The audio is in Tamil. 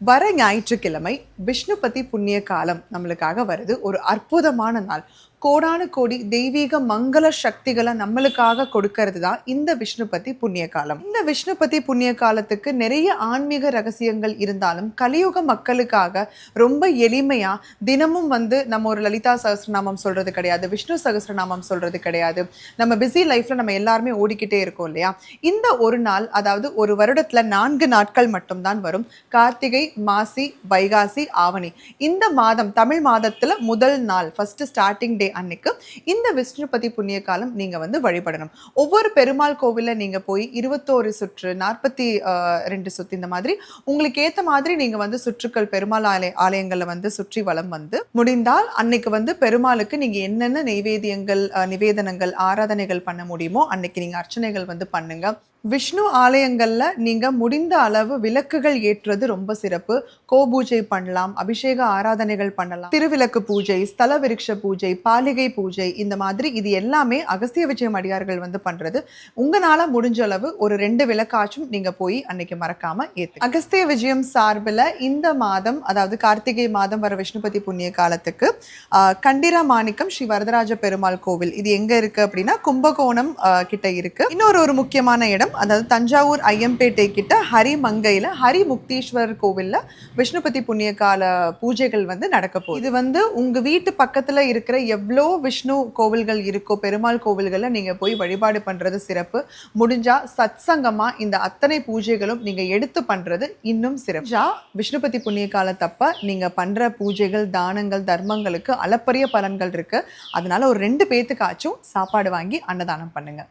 வர ஞாயிற்றுக்கிழமை விஷ்ணுபதி புண்ணிய காலம் நம்மளுக்காக வருது. ஒரு அற்புதமான நாள். கோடானு கோடி தெய்வீக மங்கள சக்திகளை நம்மளுக்காக கொடுக்கறது தான் இந்த விஷ்ணுபதி புண்ணிய காலம் இந்த விஷ்ணுபதி புண்ணிய காலத்துக்கு நிறைய ஆன்மீக ரகசியங்கள் இருந்தாலும் கலியுக மக்களுக்காக ரொம்ப எளிமையா தினமும் வந்து நம்ம ஒரு லலிதா சகஸ்ரநாமம் சொல்றது கிடையாது விஷ்ணு சகஸ்ரநாமம் சொல்றது கிடையாது. நம்ம பிஸி லைஃப்ல நம்ம எல்லாருமே ஓடிக்கிட்டே இருக்கோம் இல்லையா? இந்த ஒரு நாள் அதாவது ஒரு வருடத்துல நான்கு நாட்கள் மட்டும்தான் வரும். கார்த்திகை மாசி வைகாசி ஆவணி. இந்த மாதம் தமிழ் மாதத்துல முதல் நாள் ஃபர்ஸ்ட் ஸ்டார்டிங் டே அன்னைக்கு இந்த விஷ்ணுபதி புண்ணிய காலம் நீங்க வந்து வழிபடணும். ஒவ்வொரு பெருமாள் கோவிலில் நீங்க போய் இருபத்தோரு சுற்று நாற்பத்தி ரெண்டு சுற்று இந்த மாதிரி உங்களுக்கு ஏத்த மாதிரி நீங்க வந்து சுற்றுக்கள் பெருமாள் ஆலய ஆலயங்களில் வந்து சுற்றி வளம் வந்து முடிந்தால் அன்னைக்கு வந்து பெருமாளுக்கு நீங்கள் என்னென்ன நெய்வேத்தியங்கள் நிவேதனங்கள் ஆராதனைகள் பண்ண முடியுமோ அன்னைக்கு நீங்க அர்ச்சனைகள் வந்து பண்ணுங்க. விஷ்ணு ஆலயங்கள்ல நீங்க முடிந்த அளவு விளக்குகள் ஏற்றுறது ரொம்ப சிறப்பு. கோபூஜை பண்ணலாம் அபிஷேக ஆராதனைகள் பண்ணலாம். திருவிளக்கு பூஜை ஸ்தல விருட்ச பூஜை பாலிகை பூஜை இந்த மாதிரி இது எல்லாமே அகஸ்திய விஜயம் அடியார்கள் வந்து பண்றது. உங்களால முடிஞ்ச அளவு ஒரு ரெண்டு விளக்காச்சும் நீங்க போய் அன்னைக்கு மறக்காம ஏற்று அகஸ்திய விஜயம் சார்பில் இந்த மாதம் அதாவது கார்த்திகை மாதம் வர விஷ்ணுபதி புண்ணிய காலத்துக்கு ஆஹ், கண்டிரா மாணிக்கம் ஸ்ரீ வரதராஜ பெருமாள் கோவில். இது எங்க இருக்கு அப்படின்னா கும்பகோணம் ஆஹ், கிட்ட இருக்கு. இன்னொரு ஒரு முக்கியமான இடம் அதாவது தஞ்சாவூர் ஐயம்பேட்டை கிட்ட ஹரிமங்கையில் ஹரி முக்தீஸ்வரர் கோவிலில் விஷ்ணுபதி புண்ணிய கால பூஜைகள் வந்து நடக்க போகுது. இது வந்து உங்கள் வீட்டு பக்கத்தில் இருக்கிற எவ்வளோ விஷ்ணு கோவில்கள் இருக்கோ பெருமாள் கோவில்களில் நீங்கள் போய் வழிபாடு பண்ணுறது சிறப்பு. முடிஞ்சால் சத்சங்கமாக இந்த அத்தனை பூஜைகளும் நீங்கள் எடுத்து பண்ணுறது இன்னும் சிறப்பு. விஷ்ணுபதி புண்ணிய காலத்தப்ப நீங்கள் பண்ணுற பூஜைகள் தானங்கள் தர்மங்களுக்கு அளப்பரிய பலன்கள் இருக்குது அதனால் ஒரு ரெண்டு பேத்துக்காச்சும் சாப்பாடு வாங்கி அன்னதானம் பண்ணுங்கள்